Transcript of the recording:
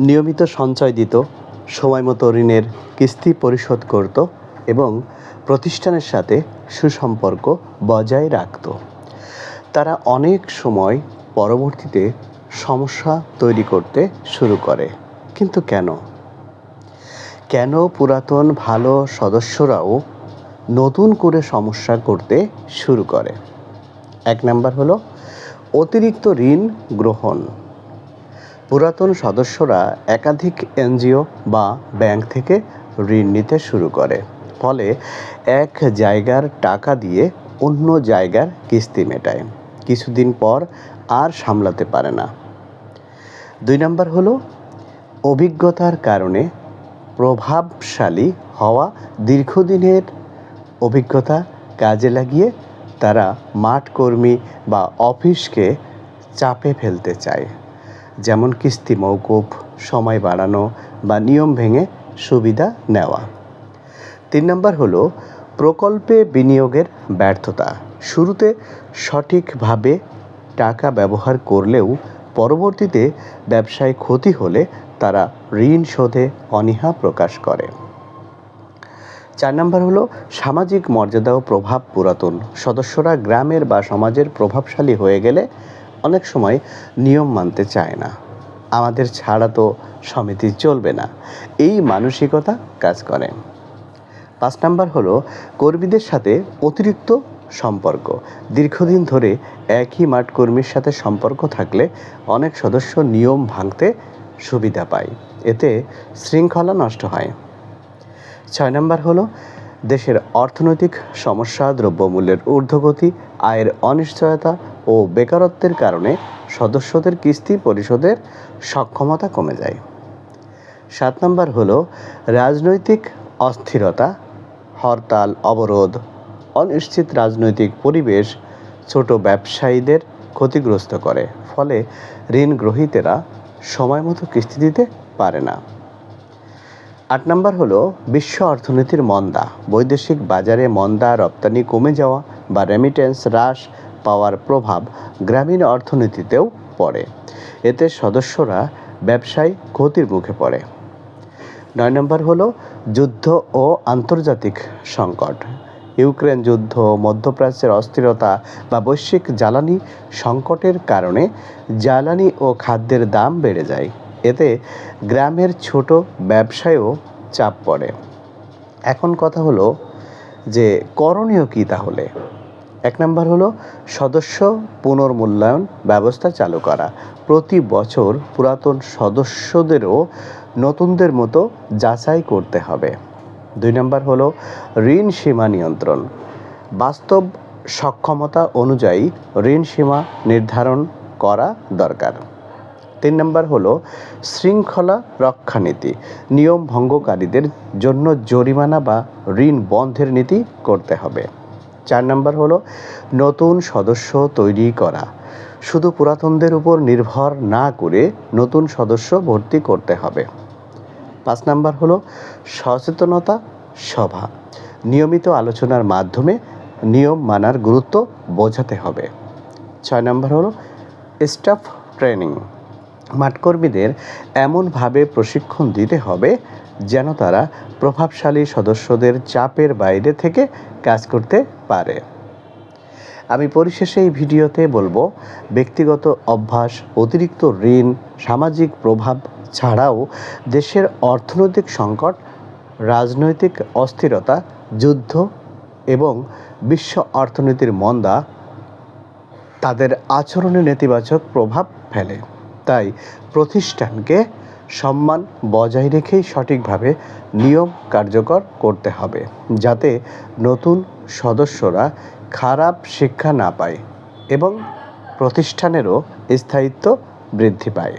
নিয়মিত সঞ্চয় দিত, সময় মতো ঋণের কিস্তি পরিশোধ করত এবং প্রতিষ্ঠানের সাথে সুসম্পর্ক বজায় রাখত। তারা অনেক সময় পরবর্তীতে সমস্যা তৈরি করতে শুরু করে। কিন্তু কেন? কেন পুরাতন ভালো সদস্যরাও নতুন করে সমস্যা করতে শুরু করে? এক নাম্বার হলো, অতিরিক্ত ঋণ গ্রহণ। পুরাতন সদস্যরা একাধিক এনজিও বা ব্যাংক থেকে ঋণ নিতে শুরু করে। ফলে এক জায়গার টাকা দিয়ে অন্য জায়গার কিস্তি মেটায়। কিছুদিন পর আর সামলাতে পারে না। দুই নম্বর হলো, অভিজ্ঞতার কারণে প্রভাবশালী হওয়া দীর্ঘদিনের অভিজ্ঞতা কাজে লাগিয়ে তারা মাঠকর্মী বা অফিসকে চাপে ফেলতে চায়। যেমন কিস্তি মৌকুফ সময় বাড়ানো বা নিয়ম ভেঙে সুবিধা নেওয়া। তিন নম্বর হলো প্রকল্পে বিনিয়োগের ব্যর্থতা। শুরুতে সঠিকভাবে টাকা ব্যবহার করলেও পরবর্তীতে ব্যবসায় ক্ষতি হলে তারা ঋণ শোধে অনীহা প্রকাশ করে। চার নম্বর হলো সামাজিক মর্যাদা ও প্রভাব পুরাতন। সদস্যরা গ্রামের বা সমাজের প্রভাবশালী হয়ে গেলে অনেক সময় নিয়ম মানতে চায় না। আমাদের ছাড়া তো সমিতি চলবে না। এই মানসিকতা কাজ করে। পাঁচ নাম্বার হলো কর্মীদের সাথে অতিরিক্ত সম্পর্ক। দীর্ঘদিন ধরে একই মাঠ কর্মীর সাথে সম্পর্ক থাকলে অনেক সদস্য নিয়ম ভাঙতে সুবিধা পায়। এতে শৃঙ্খলা নষ্ট হয়। ছয় নম্বর হলো দেশের অর্থনৈতিক সমস্যা, দ্রব্যমূল্যের ঊর্ধ্বগতি, আয়ের অনিশ্চয়তা ও বেকারত্বের কারণে সদস্যদের কিস্তি পরিশোধের সক্ষমতা কমে যায়। সাত নম্বর হলো রাজনৈতিক অস্থিরতা, হরতাল, অবরোধ, অনিশ্চিত রাজনৈতিক পরিবেশ ছোট ব্যবসায়ীদের ক্ষতিগ্রস্ত করে, ফলে ঋণ গ্রহীতেরা সময় মতো কিস্তি দিতে পারে না। আট নম্বর হলো বিশ্ব অর্থনীতির মন্দা, বৈদেশিক বাজারে মন্দা রপ্তানি কমে যাওয়া বা রেমিটেন্স হ্রাস পাওয়ার প্রভাব গ্রামীণ অর্থনীতিতেও পড়ে। এতে সদস্যরা ব্যবসায় ক্ষতির মুখে পড়ে। নয় নম্বর হলো যুদ্ধ ও আন্তর্জাতিক সংকট। ইউক্রেন যুদ্ধ, মধ্যপ্রাচ্যের অস্থিরতা বা বৈশ্বিক জ্বালানি সংকটের কারণে জ্বালানি ও খাদ্যের দাম বেড়ে যায়। এতে গ্রামের ছোট ব্যবসায়ও চাপ পড়ে। এখন কথা হলো যে করণীয় কী তাহলে? এক নম্বর হলো সদস্য পুনর্মূল্যায়ন ব্যবস্থা চালু করা। প্রতি বছর পুরাতন সদস্যদেরও নতুনদের মতো যাচাই করতে হবে। দুই নম্বর হলো ঋণ সীমা নিয়ন্ত্রণ। বাস্তব সক্ষমতা অনুযায়ী ঋণ সীমা নির্ধারণ করা দরকার। তিন নম্বর হলো শৃঙ্খলা রক্ষানীতি নিয়ম ভঙ্গকারীদের জন্য জরিমানা বা ঋণ বন্ধের নীতি করতে হবে। চার নম্বর হলো, নতুন সদস্য তৈরি করা। শুধু পুরাতনদের উপর নির্ভর না করে নতুন সদস্য ভর্তি করতে হবে। পাঁচ নাম্বার হলো, সচেতনতা সভা। নিয়মিত আলোচনার মাধ্যমে নিয়ম মানার গুরুত্ব বোঝাতে হবে। ছয় নম্বর হলো, স্টাফ ট্রেনিং। মাঠকর্মীদের এমনভাবে প্রশিক্ষণ দিতে হবে যেন তারা প্রভাবশালী সদস্যদের চাপের বাইরে থেকে কাজ করতে পারে। আমি পরিশেষে এই ভিডিওতে বলব, ব্যক্তিগত অভ্যাস, অতিরিক্ত ঋণ, সামাজিক প্রভাব ছাড়াও দেশের অর্থনৈতিক সংকট, রাজনৈতিক অস্থিরতা, যুদ্ধ এবং বিশ্ব অর্থনীতির মন্দা তাদের আচরণে নেতিবাচক প্রভাব ফেলে। তাই প্রতিষ্ঠানকে সম্মান বজায় রেখেই সঠিকভাবে নিয়ম কার্যকর করতে হবে, যাতে নতুন সদস্যরা খারাপ শিক্ষা না পায় এবং প্রতিষ্ঠানেরও স্থায়িত্ব বৃদ্ধি পায়।